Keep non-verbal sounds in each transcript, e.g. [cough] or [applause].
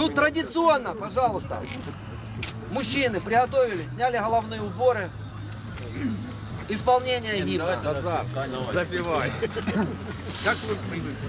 Ну, традиционно, пожалуйста. Мужчины приготовились, сняли головные уборы. Исполнение гимна. Запивай. Как вы привыкли?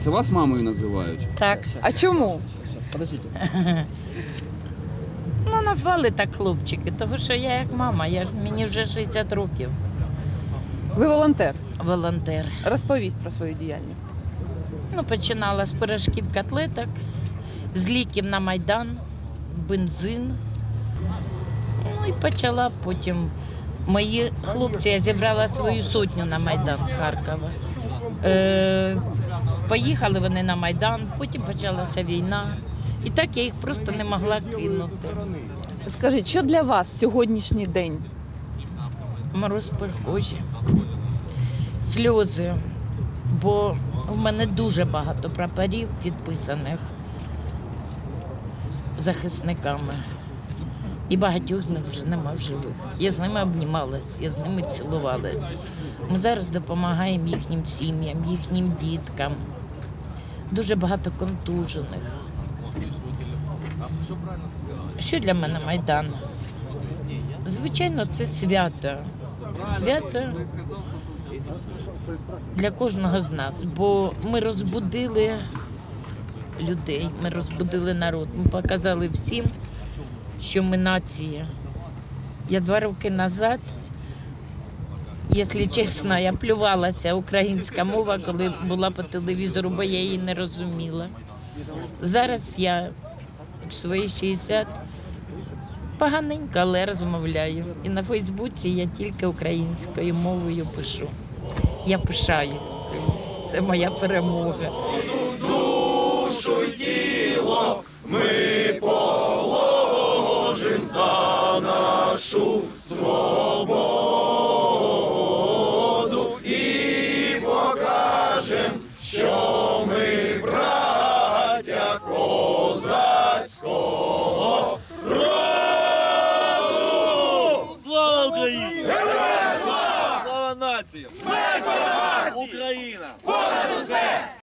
це вас мамою називають? Так. А чому? [laughs] Ну, назвали так хлопчики, тому що я як мама, я ж мені вже 60 років. Ви волонтер. Волонтер. Розповість про свою діяльність. Ну, починала з пирожків котлеток, з ліків на Майдан, бензин. Ну і почала потім. Мої хлопці, я зібрала свою сотню на Майдан з Харкова. Е, поїхали вони на Майдан, потім почалася війна. І так я їх просто не могла кинути. Скажіть, що для вас сьогоднішній день? мороз по кожі, сльози, бо в мене дуже багато прапорів підписаних захисниками. І багатьох з них вже нема в живих. Я з ними обнімалась, я з ними цілувалась. Ми зараз допомагаємо їхнім сім'ям, їхнім діткам. Дуже багато контужених. Що для мене Майдан? Звичайно, це свято. Свято для кожного з нас, бо ми розбудили людей, ми розбудили народ. Ми показали всім, що ми нація. Я два роки назад, якщо чесно, я плювалася українська мова, коли була по телевізору, бо я її не розуміла. Зараз я в свої 60 Поганенько, але розмовляю. І на Фейсбуці я тільки українською мовою пишу. Я пишаюсь цим. Це моя перемога. Слава нації! Смерть Україна! Понад усе!